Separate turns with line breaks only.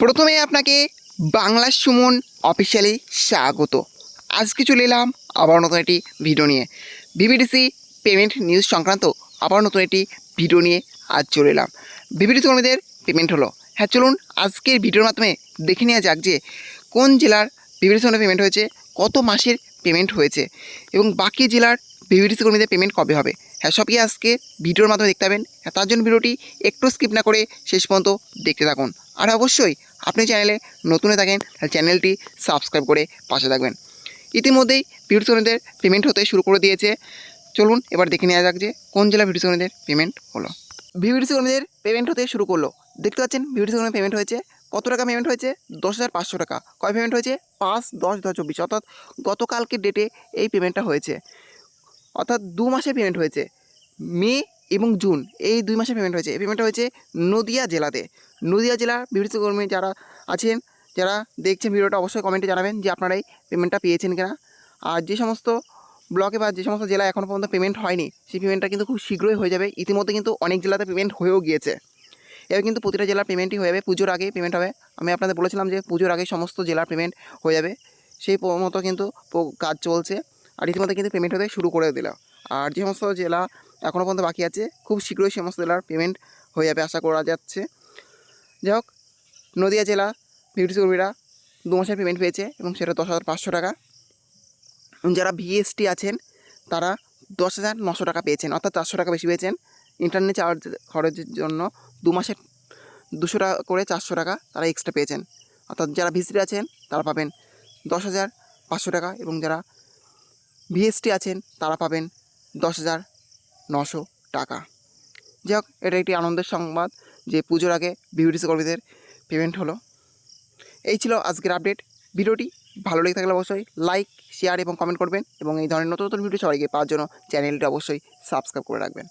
প্রথমে আপনাকে বাংলা সুমন অফিসিয়ালি স্বাগত। আজকে চলে এলাম আবার নতুন একটি ভিডিও নিয়ে। বিবিডিসি পেমেন্ট নিউজ সংক্রান্ত আবার নতুন একটি ভিডিও নিয়ে আজ চলে এলাম। বিবিডিসি কর্মীদের পেমেন্ট হলো। হ্যাঁ চলুন আজকের ভিডিওর মাধ্যমে দেখে নেওয়া যাক যে কোন জেলার বিবিডিসি কর্মীদের পেমেন্ট হয়েছে, কত মাসের পেমেন্ট হয়েছে এবং বাকি জেলার বিবিডিসি কর্মীদের পেমেন্ট কবে হবে। হ্যাঁ সবই আজকে ভিডিওর মাধ্যমে দেখতে পাবেন। হ্যাঁ তার জন্য ভিডিওটি একটু স্কিপ না করে শেষ পর্যন্ত দেখতে থাকুন। আর অবশ্যই আপনি চ্যানেলে নতুন থাকেন, তাহলে চ্যানেলটি সাবস্ক্রাইব করে পাশে থাকবেন। ইতিমধ্যেই বিবিডিসি কর্মীদের পেমেন্ট হতে শুরু করে দিয়েছে। চলুন এবার দেখে নেওয়া যাক যে কোন জেলার বিবিডিসি কর্মীদের পেমেন্ট হলো। বিবিডিসি কর্মীদের পেমেন্ট হতে শুরু করল। দেখতে পাচ্ছেন বিবিডিসি কর্মীর পেমেন্ট হয়েছে কত টাকা? পেমেন্ট হয়েছে দশ হাজার পাঁচশো টাকা। কয় পেমেন্ট হয়েছে? পাঁচ, দশ দু হাজার চব্বিশ। অর্থাৎ গতকালকের ডেটে এই পেমেন্টটা হয়েছে। অর্থাৎ দু মাসের পেমেন্ট হয়েছে। মে এবং জুন, এই দুই মাসের পেমেন্ট হয়েছে। এই পেমেন্টটা হয়েছে নদিয়া জেলাতে। নদিয়া জেলার বিবিসি কর্মী যারা আছেন, যারা দেখছেন ভিডিওটা, অবশ্যই কমেন্টে জানাবেন যে আপনারা এই পেমেন্টটা পেয়েছেন কিনা। আর যে সমস্ত ব্লকে বা যে সমস্ত জেলায় এখনও পর্যন্ত পেমেন্ট হয়নি, সেই পেমেন্টটা কিন্তু খুব শীঘ্রই হয়ে যাবে। ইতিমধ্যে কিন্তু অনেক জেলাতে পেমেন্ট হয়েও গিয়েছে। এবার কিন্তু প্রতিটা জেলার পেমেন্টই হয়ে যাবে। পুজোর আগে পেমেন্ট হবে। আমি আপনাদের বলেছিলাম যে পুজোর আগে সমস্ত জেলার পেমেন্ট হয়ে যাবে। সেই মতো কিন্তু কাজ চলছে। আর ইতিমধ্যে কিন্তু পেমেন্ট হতে শুরু করে দিল আর যে সমস্ত জেলা এখনও পর্যন্ত বাকি আছে, খুব শীঘ্রই সমস্ত জেলার পেমেন্ট হয়ে যাবে আশা করা যাচ্ছে। যাই হোক, নদিয়া জেলা বিউটিসি কর্মীরা দু মাসের পেমেন্ট পেয়েছে এবং সেটা দশ হাজার পাঁচশো টাকা। যারা ভিএসটি আছেন, তারা দশ হাজার নশো টাকা পেয়েছেন, অর্থাৎ চারশো টাকা বেশি পেয়েছেন ইন্টারনেট চার্জ খরচের জন্য। দু মাসের দুশো টাকা করে চারশো টাকা তারা এক্সট্রা পেয়েছেন। অর্থাৎ যারা ভিসিটি আছেন, তারা পাবেন দশ হাজার পাঁচশো টাকা এবং যারা ভিএসটি আছেন, তারা পাবেন দশ হাজার নশো টাকা। যাই হোক, এটা একটি আনন্দের সংবাদ যে পুজোর আগে বিউটিসি কর্মীদের পেমেন্ট হলো। এই ছিল আজকের আপডেট ভিডিওটি ভালো লেগে থাকলে অবশ্যই লাইক শেয়ার এবং কমেন্ট করবেন এবং এই ধরনের নতুন নতুন ভিডিও সবাইকে পাওয়ার জন্য চ্যানেলটি অবশ্যই সাবস্ক্রাইব করে রাখবেন।